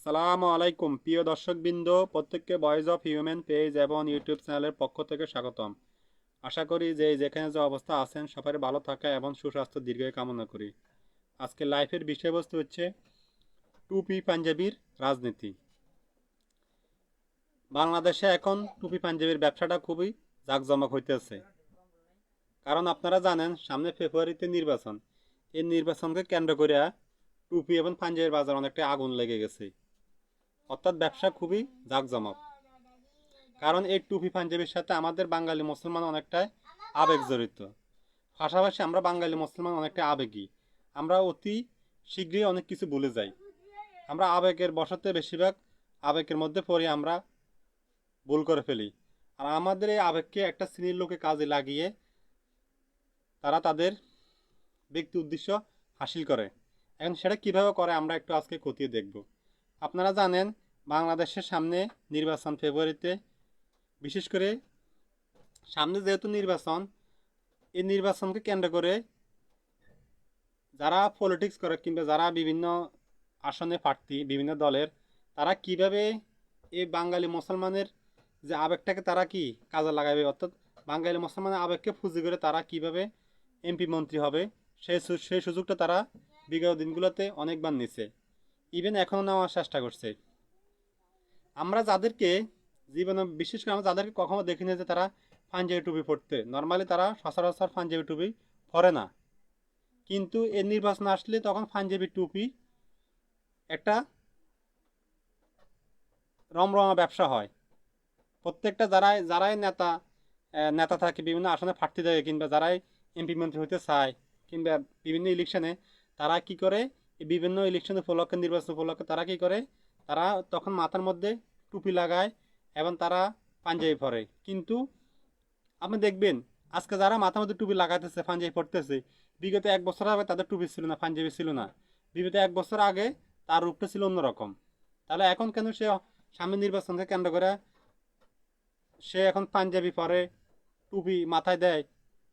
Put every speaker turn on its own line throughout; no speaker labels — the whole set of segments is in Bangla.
আসসালামু আলাইকুম। প্রিয় দর্শকবৃন্দ, প্রত্যেককে ভয়েস অফ হিউম্যান পেজ এবং ইউটিউব চ্যানেলের পক্ষ থেকে স্বাগতম। আশা করি যে যেখানে যে অবস্থা আছেন, সবাই ভালো থাকা এবং সুস্বাস্থ্য দীর্ঘায়ু কামনা করি। আজকে লাইফের বিষয়বস্তু হচ্ছে টুপি পাঞ্জাবির রাজনীতি। বাংলাদেশে এখন টুপি পাঞ্জাবির ব্যবসাটা খুবই জাঁকজমক হইতেছে। কারণ আপনারা জানেন, সামনে ফেব্রুয়ারিতে নির্বাচন। এই নির্বাচনকে কেন্দ্র করে টুপি এবং পাঞ্জাবির বাজার অনেকটা আগুন লেগে গেছে। অর্থাৎ ব্যবসা খুবই জাঁকজমক। কারণ এই টুপি পাঞ্জাবির সাথে আমাদের বাঙালি মুসলমান অনেকটাই আবেগ জড়িত পাশাপাশি আমরা বাঙালি মুসলমান অনেকটা আবেগী। আমরা অতি শীঘ্রই অনেক কিছু ভুলে যাই। আমরা আবেগের বসতে বেশিরভাগ আবেগের মধ্যে পড়ে আমরা ভুল করে ফেলি। আর আমাদের এই আবেগকে একটা শ্রেণির লোকে কাজে লাগিয়ে তারা তাদের ব্যক্তি উদ্দেশ্য হাসিল করে। এখন সেটা কীভাবে করে আমরা একটু আজকে খতিয়ে দেখব। আপনারা জানেন বাংলাদেশের সামনে নির্বাচন ফেব্রুয়ারিতে, বিশেষ করে সামনে যেহেতু নির্বাচন, এই নির্বাচনকে কেন্দ্র করে যারা পলিটিক্স করে কিংবা যারা বিভিন্ন আসনে প্রার্থী, বিভিন্ন দলের, তারা কীভাবে এই বাঙালি মুসলমানের যে আবেগটাকে তারা কি কাজে লাগাবে? অর্থাৎ বাঙালি মুসলমানের আবেগকে ফুজি করে তারা কীভাবে এমপি মন্ত্রী হবে? সেই সেই সুযোগটা তারা বিগত দিনগুলোতে অনেকবার নিছে। ইভেন এখনও নেওয়ার চেষ্টা করছে। আমরা যাদেরকে জীবনে, বিশেষ করে আমরা যাদেরকে কখনো দেখিনি যে তারা পাঞ্জাবি টুপি পরতে। নর্মালি তারা সচরাচর পাঞ্জাবি টুপি পরে না। কিন্তু এর নির্বাচন আসলে তখন পাঞ্জাবি টুপি একটা রমরমা ব্যবসা হয়। প্রত্যেকটা যারাই যারাই নেতা নেতা থাকে, বিভিন্ন আসনে প্রার্থী থাকে কিংবা যারাই এমপি মন্ত্রী হতে চায়, কিংবা বিভিন্ন ইলেকশনে তারা কি করে বিভিন্ন ইলেকশন উপলক্ষে, নির্বাচন উপলক্ষে তারা কি করে? তারা তখন মাথার মধ্যে টুপি লাগায় এবং তারা পাঞ্জাবি পরে। কিন্তু আপনি দেখবেন, আজকে যারা মাথার মধ্যে টুপি লাগাতেছে পাঞ্জাবি পরতেছে, বিগত এক বছর আগে তাদের টুপি ছিল না, পাঞ্জাবি ছিল না। বিগত এক বছর আগে তার রূপটা ছিল অন্যরকম। তাহলে এখন কেন সে সামনে নির্বাচনকে কেন্দ্র করে সে এখন পাঞ্জাবি পরে, টুপি মাথায় দেয়?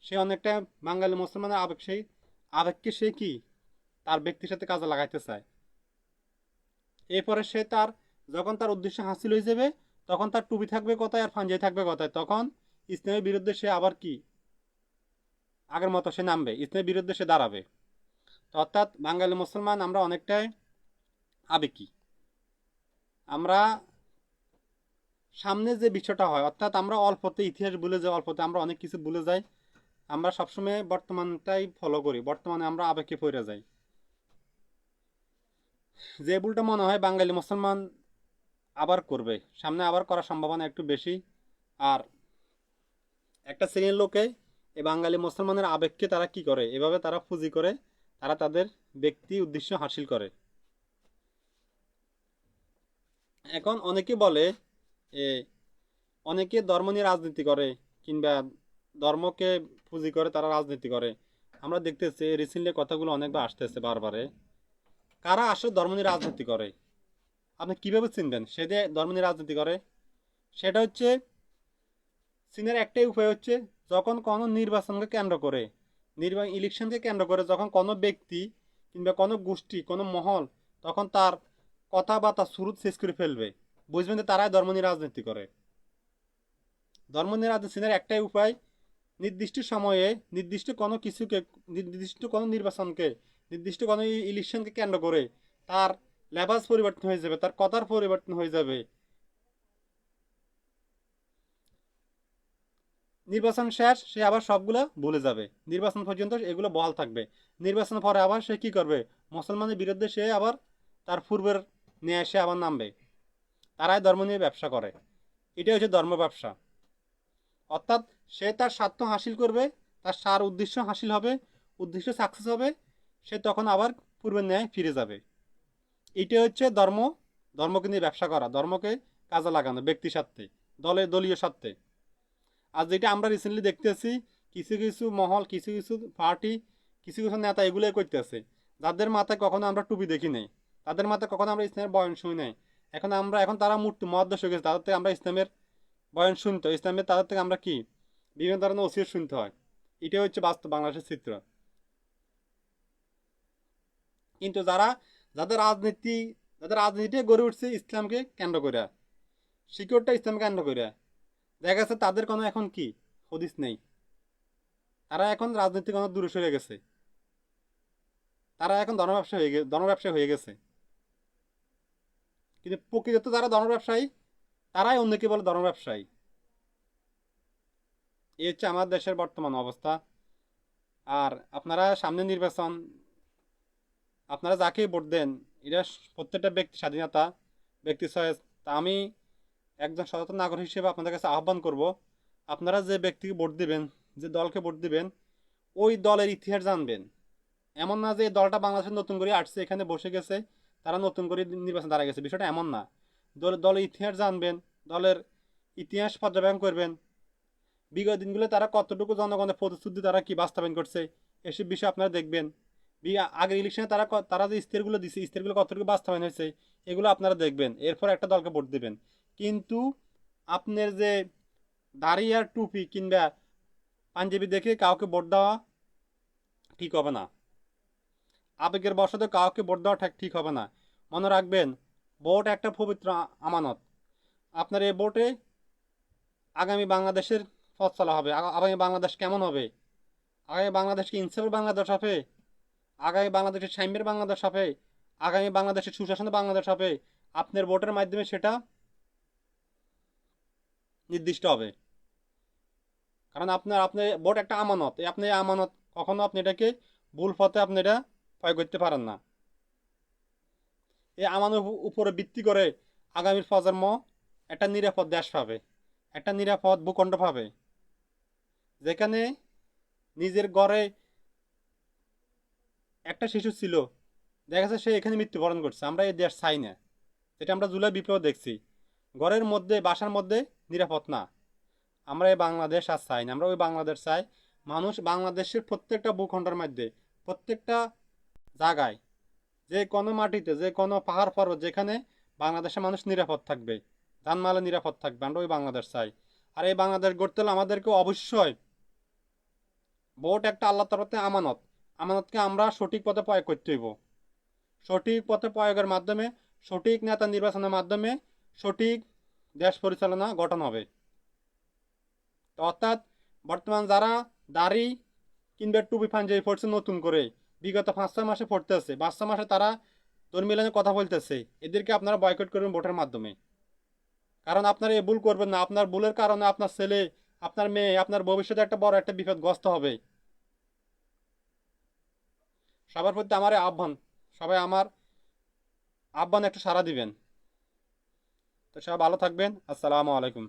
সে অনেকটা বাঙালি মুসলমানের আবেগ, সেই আবেগকে সে কি তার ব্যক্তির সাথে কাজে লাগাইতে চায়। এরপরে সে তার, যখন তার উদ্দেশ্য হাসিল হয়ে যাবে, তখন তার টুপি থাকবে কোথায় আর পাঞ্জাবি থাকবে কথায়? তখন ইসলামের বিরুদ্ধে সে আবার কি? আগের মতো সে নামবে ইসলামের বিরুদ্ধে সে দাঁড়াবে। অর্থাৎ বাঙালি মুসলমান আমরা অনেকটাই আবেগী। আমরা সামনে যে বিষয়টা হয়, অর্থাৎ আমরা অল্পতে ইতিহাস ভুলে যাই, অল্পতে আমরা অনেক কিছু ভুলে যাই, আমরা সবসময় বর্তমানটাই ফলো করি, বর্তমানে আমরা আবেগকে পড়ে যাই। যে ভুলটা মনে হয় বাঙালি মুসলমান আবার করবে, সামনে আবার করার সম্ভাবনা একটু বেশি। আর একটা শ্রেণির লোকে এই বাঙালি মুসলমানের আবেগকে তারা কি করে? এভাবে তারা পুঁজি করে, তারা তাদের ব্যক্তি উদ্দেশ্য হাসিল করে। এখন অনেকে বলে, এ, অনেকে ধর্ম নিয়ে রাজনীতি করে কিংবা ধর্মকে পুঁজি করে তারা রাজনীতি করে। আমরা দেখতেছি রিসেন্টলি কথাগুলো অনেকবার আসতেছে বারবারে। কারা আসলে ধর্ম নিয়ে রাজনীতি করে? আপনি কীভাবে চিনবেন? সে যে ধর্ম নিয়ে রাজনীতি করে, সেটা হচ্ছে চীনের একটাই উপায় হচ্ছে যখন কোনো নির্বাচনকে কেন্দ্র করে নির্বাচন ইলেকশনকে কেন্দ্র করে যখন কোনো ব্যক্তি কিংবা কোনো গোষ্ঠী, কোনো মহল তখন তার কথাবার্তা শুরু শেষ করে ফেলবে। বুঝবেন যে তারাই ধর্ম নিয়ে রাজনীতি করে। ধর্ম নিয়ে রাজনীতি চীনের একটাই উপায়, নির্দিষ্ট সময়ে নির্দিষ্ট কোনো কিছুকে, নির্দিষ্ট কোনো নির্বাচনকে নির্দিষ্ট কোনো ইলেকশনকে কেন্দ্র করে তার লেবাস পরিবর্তন হয়ে যাবে, তার কথার পরিবর্তন হয়ে যাবে। নির্বাচন শেষ, সে আবার সবগুলো ভুলে যাবে। নির্বাচন পর্যন্ত এগুলো বহাল থাকবে। নির্বাচন পরে আবার সে কি করবে? মুসলমানের বিরুদ্ধে সে আবার তার পূর্বের নিয়ে এসে আবার নামবে। তারাই ধর্ম নিয়ে ব্যবসা করে। এটাই হচ্ছে ধর্ম ব্যবসা। অর্থাৎ সে তার স্বার্থ হাসিল করবে, তার সার উদ্দেশ্য হাসিল হবে, উদ্দেশ্য সাকসেস হবে সে তখন আবার পূর্বের ন্যায় ফিরে যাবে। এটাই হচ্ছে ধর্ম, ধর্মকে নিয়ে ব্যবসা করা, ধর্মকে কাজে লাগানো, ব্যক্তি স্বার্থে, দলে দলীয় স্বার্থে। আর যেটা আমরা রিসেন্টলি দেখতেছি, কিছু কিছু মহল, কিছু কিছু পার্টি কিছু কিছু নেতা এগুলোই করতেছে। যাদের মাথায় কখনো আমরা টুপি দেখি নাই, তাদের মাথায় কখনো আমরা ইসলামের বয়ন শুনি নাই। এখন আমরা, এখন তারা মূর্তি মহাদ্দেশ হয়ে গেছে, তাদের থেকে আমরা ইসলামের বয়ন শুনতে। ইসলামের, তাদের থেকে আমরা কি? বিভিন্ন ধরনের ওসিয়ত শুনতে হয়। এটাই হচ্ছে বাস্তব বাংলাদেশের চিত্র। কিন্তু যারা, যাদের রাজনীতি যাদের রাজনীতি গড়ে উঠছে ইসলামকে কেন্দ্র করে শিকড়টা ইসলামকে কেন্দ্র করে দেখা গেছে তাদের কোনো এখন কি? হদিস নেই। তারা এখন রাজনীতি কোনো দূরে সরে গেছে। তারা এখন ধর্মব্যবসা হয়ে গেছে ধর্মব্যবসা হয়ে গেছে। কিন্তু প্রকৃত যারা ধর্ম ব্যবসায়ী তারাই অন্যকে বলে ধর্ম ব্যবসায়ী এই হচ্ছে আমার দেশের বর্তমান অবস্থা। আর আপনারা সামনে নির্বাচন আপনারা যাকে ভোট দেন এটা প্রত্যেকটা ব্যক্তি স্বাধীনতা, ব্যক্তি চয়েস তা আমি একজন সচেতন নাগরিক হিসেবে আপনাদের কাছে আহ্বান করব, আপনারা যে ব্যক্তিকে ভোট দিবেন, যে দলকে ভোট দিবেন, ওই দলের ইতিহাস জানবেন। এমন না যে এই দলটা বাংলাদেশে নতুন করে আসছে, এখানে বসে গেছে, তারা নতুন করে নির্বাচন দাঁড়া গেছে। বিষয়টা এমন না। দল, দলের ইতিহাস জানবেন, দলের ইতিহাস পর্যবেক্ষণ করবেন। বিগত দিনগুলো তারা কতটুকু জনগণের প্রতিশ্রুতি তারা কি বাস্তবায়ন করছে, এসব বিষয়ে আপনারা দেখবেন। আগের ইলেকশনে তারা তারা যে স্থিরগুলো দিছে, স্থিরগুলো কতটুকু বাস্তবায়ন হয়েছে, এগুলো আপনারা দেখবেন। এরপর একটা দলকে ভোট দেবেন। কিন্তু আপনার যে দাড়ি আর টুপি কিংবা পাঞ্জাবি দেখে কাউকে ভোট দেওয়া ঠিক হবে না। আবেগের বশত কাউকে ভোট দেওয়া ঠিক হবে না। মনে রাখবেন, ভোট একটা পবিত্র আমানত। আপনার এই ভোটে আগামী বাংলাদেশের পথ চলা হবে আগা- আগামী বাংলাদেশ কেমন হবে? আগামী বাংলাদেশ কি বাংলাদেশ হবে? আগামী বাংলাদেশের সাম্যের বাংলাদেশ হবে, আগামী বাংলাদেশের সুশাসনের বাংলাদেশ হবে, আপনার ভোটের মাধ্যমে সেটা নির্দিষ্ট হবে। কারণ আপনার, আপনি ভোট একটা আমানত, এই আপনি আমানত কখনো আপনি এটাকে ভুল পথে আপনি এটা প্রয়োগ করতে পারেন না। এই আমানত উপ- উপরে ভিত্তি করে আগামীর প্রজন্ম একটা নিরাপদ দেশ পাবে, একটা নিরাপদ ভূখণ্ড পাবে। যেখানে নিজের ঘরে একটা শিশু ছিল, দেখা যাচ্ছে সে এখানে মৃত্যুবরণ করছে, আমরা এই দেশ চাই না। যেটা আমরা জুলাই বিপ্লব দেখছি। ঘরের মধ্যে, বাসার মধ্যে নিরাপদ না। আমরা এই বাংলাদেশ আর চাই না, আমরা ওই বাংলাদেশ চাই। মানুষ বাংলাদেশের প্রত্যেকটা ভূখণ্ডের মধ্যে, প্রত্যেকটা জায়গায়, যে কোনো মাটিতে, যে কোনো পাহাড় পর্বত, যেখানে বাংলাদেশের মানুষ নিরাপদ থাকবে জানমালে নিরাপদ থাকবে, আমরা ওই বাংলাদেশ চাই। আর এই বাংলাদেশ গড়তে হলে আমাদেরকে অবশ্যই ভোট একটা আল্লাহ তরফে আমানত। আমানতকে আমরা সঠিক পথে প্রয়োগ করতে হইব। সঠিক পথে প্রয়োগের মাধ্যমে, সঠিক নেতা নির্বাচনের মাধ্যমে সঠিক দেশ পরিচালনা গঠন হবে। অর্থাৎ, বর্তমান যারা দাড়ি কিংবা টুপি পাঞ্জাবি পড়ছে নতুন করে, বিগত পাঁচ ছয় মাসে পড়তে আছে, পাঁচ ছয় মাসে তারা ধর্মীয় কথা বলতেছে, এদেরকে আপনারা বয়কট করবেন ভোটের মাধ্যমে। কারণ আপনারা এ ভুল করবেন না, আপনার ভুলের কারণে আপনার ছেলে, আপনার মেয়ে, আপনার ভবিষ্যতে একটা বড় একটা বিপদগ্রস্ত হবে। সবার প্রতি আমার আহ্বান। সবাই আমার আহ্বান একটু সাড়া দিবেন। তো সবাই ভালো থাকবেন। আসসালামু আলাইকুম।